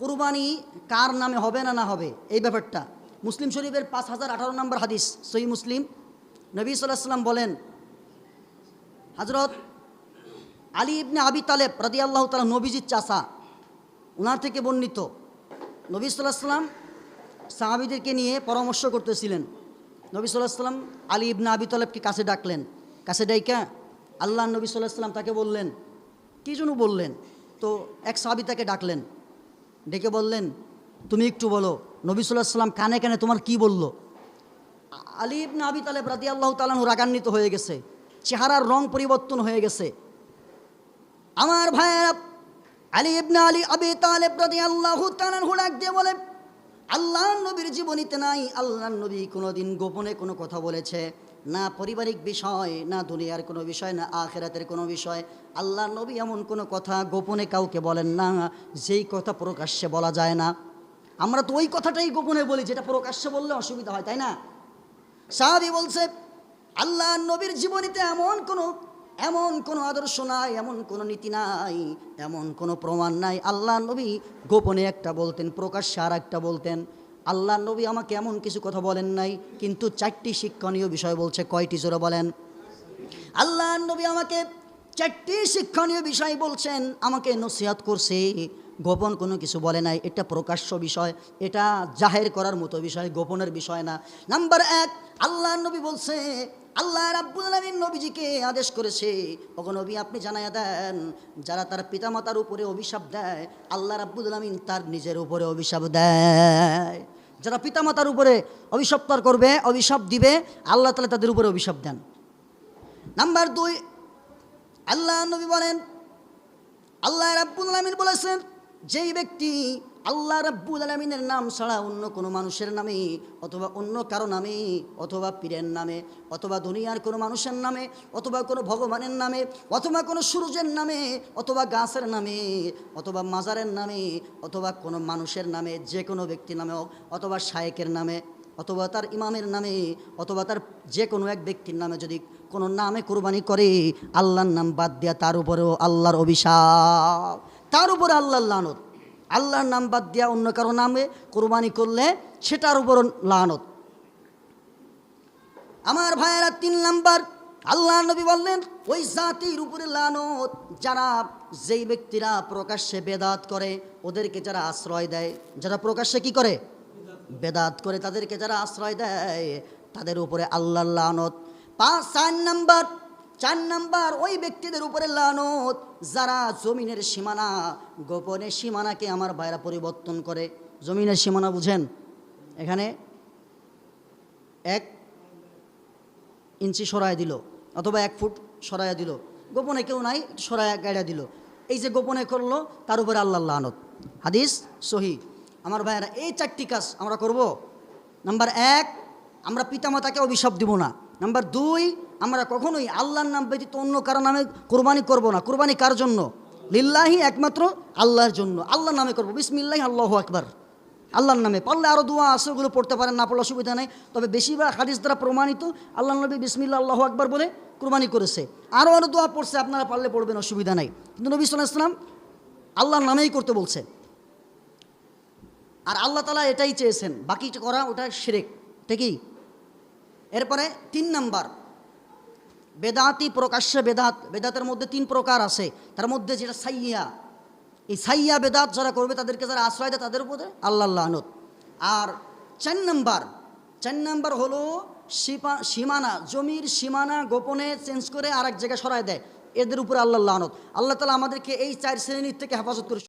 কুরবানি কার নামে হবে না না হবে? এই ব্যাপারটা। মুসলিম শরীফের পাঁচ হাজার আঠারো নম্বর হাদিস, সহি মুসলিম। নবী সাল্লাম বলেন হজরত আলী ইবনে আবি তালেব রাদি আল্লাহ তালা নবীজির চাষা ওনার থেকে বর্ণিত। নবী সাল্লাহ সাল্লাম সাহাবিদেরকে নিয়ে পরামর্শ করতেছিলেন। নবী সাল্লাহ সাল্লাম আলী ইবনে আবি তালেবকে কাছে ডাকলেন। কাছে ডাইকা আল্লাহ নবী সাল্লাহ সাল্লাম তাকে বললেন, কী জন্য বললেন? তো এক সাহাবি তাকে ডাকলেন। ডেকে বললেন, তুমি একটু বলো, নবী সাল্লাহ সাল্লাম কানে কানে তোমার কি বলল? আলী ইবনে আবি তালেব রাদি আল্লাহ তালাহু রাগান্বিত হয়ে গেছে, চেহারার রং পরিবর্তন হয়ে গেছে। আমার ভাইয়েরা, আলী ইবনে আলী আবি তালেব রাদি আল্লাহ তালাহু ডাক দিয়ে বলে আল্লাহ নবীর জীবনীতে নাই আল্লাহ নবী কোনোদিন গোপনে কোনো কথা বলেছে। না পারিবারিক বিষয়, না দুনিয়ার কোনো বিষয়, না আখেরাতের কোনো বিষয়। আল্লাহ নবী এমন কোনো কথা গোপনে কাউকে বলেন না, যেই কথা প্রকাশ্যে বলা যায় না। আমরা তো ওই কথাটাই গোপনে বলি, যেটা প্রকাশ্যে বললে অসুবিধা হয়, তাই না? সাহাবি বলছে, আল্লাহ নবীর জীবনীতে এমন কোনো এমন কোনো আদর্শ নাই, এমন কোনো নীতি নাই, এমন কোনো প্রমাণ নাই। আল্লাহ নবী গোপনে একটা বলতেন, প্রকাশ্যে আর একটা বলতেন। আল্লাহ নবী আমাকে এমন কিছু কথা বলেন নাই, কিন্তু চারটি শিক্ষণীয় বিষয় বলছে। কয়টি জোরে বলেন? আল্লাহ নবী আমাকে চারটি শিক্ষণীয় বিষয় বলছেন, আমাকে নসিহাত করছে। গোপন কোনো কিছু বলে নাই, এটা প্রকাশ্য বিষয়, এটা জাহের করার মতো বিষয়, গোপনের বিষয় না। নাম্বার এক, আল্লাহ নবী বলছে, আল্লাহ রাব্বুল আলামিন নবীজিকে আদেশ করেছে, ওগো নবী আপনি জানাইয়া দেন, যারা তার পিতামাতার উপরে অভিশাপ দেয়, আল্লাহ রাব্বুল আলামিন তার নিজের উপরে অভিশাপ দেয়। যারা পিতামাতার উপরে অভিশপ্তার করবে, অভিশাপ দিবে, আল্লাহ তালা তাদের উপরে অভিশাপ দেন। নাম্বার দুই, আল্লাহ নবী বলেন, আল্লাহ রাব্বুল আলমিন বলেছেন যেই ব্যক্তি আল্লাহ রাব্বুল আলমিনের নাম ছাড়া অন্য কোনো মানুষের নামে অথবা অন্য কারও নামে, অথবা পীরের নামে, অথবা দুনিয়ার কোনো মানুষের নামে, অথবা কোনো ভগবানের নামে, অথবা কোনো সূর্যের নামে, অথবা গাছের নামে, অথবা মাজারের নামে, অথবা কোনো মানুষের নামে, যে কোনো ব্যক্তির নামে হোক, অথবা শায়েকের নামে, অথবা তার ইমামের নামে, অথবা তার যে কোনো এক ব্যক্তির নামে যদি কোনো নামে কোরবানি করে, আল্লাহর নাম বাদ দেয়া তার উপরেও আল্লাহর অভিশাপ। তার উপরে আল্লাহর লানত। আল্লাহর নাম বাদ দেওয়া অন্য কারও নামে কোরবানি করলে সেটার উপর লানত। আমার ভাইয়েরা, তিন নাম্বার আল্লাহ নবী বললেন, ওই জাতির উপরে লানত। যারা যেই ব্যক্তিরা প্রকাশ্যে বেদাত করে, ওদেরকে যারা আশ্রয় দেয়, যারা প্রকাশ্যে কি করে? বেদাত করে, তাদেরকে যারা আশ্রয় দেয়, তাদের উপরে আল্লাহর লানত। পাঁচ, চার নাম্বার চার নাম্বার ওই ব্যক্তিদের উপরে লানত। যারা জমিনের সীমানা, গোপনে সীমানাকে আমার ভাইরা পরিবর্তন করে। জমিনের সীমানা বুঝেন? এখানে এক ইঞ্চি সরায় দিল, অথবা এক ফুট সরাইয়া দিল। গোপনে কেউ নাই সরাইয়া গাড়িয়া দিল। এই যে গোপনে করল, তার উপরে আল্লাহ লানত। হাদিস সহি। আমার ভাইয়েরা, এই চারটি কাজ আমরা করব। নাম্বার এক, আমরা পিতামাতাকে অভিশাপ দিব না। নাম্বার দুই, আমরা কখনোই আল্লাহর নাম ব্যতীত অন্য কারও নামে কোরবানি করব না। কোরবানি কার জন্য? লিল্লাহি একমাত্র আল্লাহর জন্য। আল্লাহর নামে করব। বিসমিল্লাহি, আল্লাহ আকবার। আল্লাহর নামে। পারলে আরও দোয়া আছে, ওগুলো পড়তে পারেন, না পড়লে অসুবিধা নেই। তবে বেশিরভাগ হাদিস দ্বারা প্রমাণিত আল্লাহ নবী বিসমিল্লা আল্লাহ আকবার বলে কোরবানি করেছে। আরও আরও দোয়া পড়ছে, আপনারা পারলে পড়বেন, অসুবিধা নাই। কিন্তু নবী সাল্লাহ ইসলাম আল্লাহর নামেই করতে বলছে। আর আল্লাহ তালা এটাই চেয়েছেন। বাকি করা, ওটা শিরেক। ঠিকই এরপরে তিন নাম্বার। বেদাতি প্রকাশ্যে বেদাত, বেদাতের মধ্যে তিন প্রকার আছে। তার মধ্যে যেটা সাইয়া, এই সাইয়া বেদাত যারা করবে তাদেরকে যারা আশ্রয় দেয় তাদের উপরে আল্লাহ আনত আর চার নাম্বার চার নাম্বার হলো সীমা, সীমানা, জমির সীমানা গোপনে চেঞ্জ করে আর এক জায়গায় সরায় দেয়। এদের উপরে আল্লাহ আনত আল্লাহ তালা আমাদেরকে এই চার শ্রেণির থেকে হেফাজত করে